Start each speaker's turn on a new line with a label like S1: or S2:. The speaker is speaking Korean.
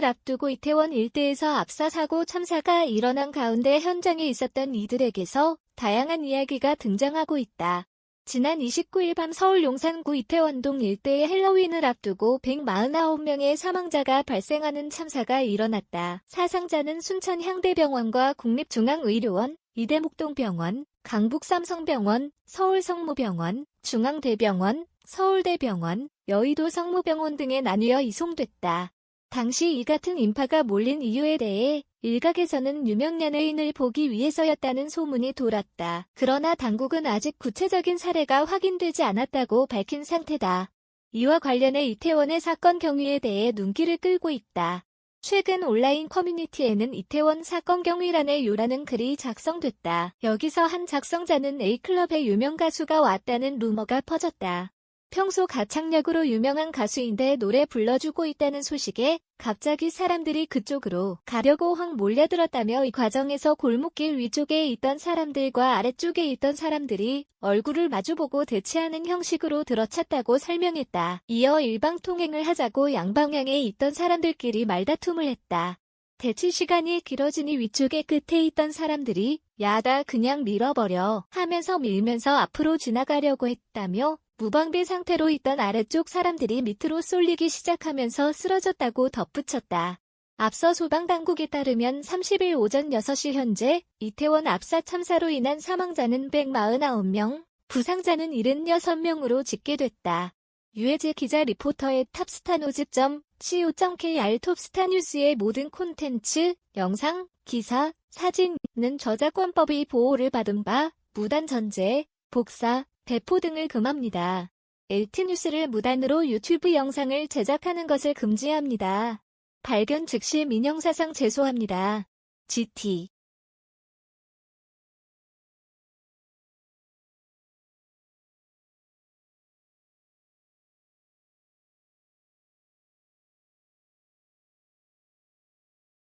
S1: 할로윈을 앞두고 이태원 일대에서 압사 사고 참사가 일어난 가운데 현장에 있었던 이들에게서 다양한 이야기가 등장하고 있다. 지난 29일 밤 서울 용산구 이태원동 일대의 헬로윈을 앞두고 149명의 사망자가 발생하는 참사가 일어났다. 사상자는 순천 향대병원과 국립중앙의료원, 이대목동병원, 강북삼성병원, 서울성모병원, 중앙대병원, 서울대병원, 여의도 성모병원 등에 나뉘어 이송됐다. 당시 이 같은 인파가 몰린 이유에 대해 일각에서는 유명 연예인을 보기 위해서였다는 소문이 돌았다. 그러나 당국은 아직 구체적인 사례가 확인되지 않았다고 밝힌 상태다. 이와 관련해 이태원의 사건 경위에 대해 눈길을 끌고 있다. 최근 온라인 커뮤니티에는 이태원 사건 경위란에 요라는 글이 작성됐다. 여기서 한 작성자는 A클럽의 유명 가수가 왔다는 루머가 퍼졌다. 평소 가창력으로 유명한 가수인데 노래 불러주고 있다는 소식에 갑자기 사람들이 그쪽으로 가려고 확 몰려들었다며 이 과정에서 골목길 위쪽에 있던 사람들과 아래쪽에 있던 사람들이 얼굴을 마주보고 대치하는 형식으로 들어찼다고 설명했다. 이어 일방통행을 하자고 양방향에 있던 사람들끼리 말다툼을 했다. 대치 시간이 길어지니 위쪽에 끝에 있던 사람들이 야다 그냥 밀어버려 하면서 밀면서 앞으로 지나가려고 했다며 무방비 상태로 있던 아래쪽 사람들이 밑으로 쏠리기 시작하면서 쓰러졌다고 덧붙였다. 앞서 소방당국에 따르면 30일 오전 6시 현재 이태원 압사 참사로 인한 사망자는 149명, 부상자는 76명으로 집계됐다. 유해재 기자 리포터의 탑스타 노집 .co.kr 톱스타 뉴스의 모든 콘텐츠, 영상, 기사, 사진은 저작권법의 보호를 받은 바 무단 전제, 복사, 배포 등을 금합니다. 엘트뉴스를 무단으로 유튜브 영상을 제작하는 것을 금지합니다. 발견 즉시 민형사상 제소합니다. GT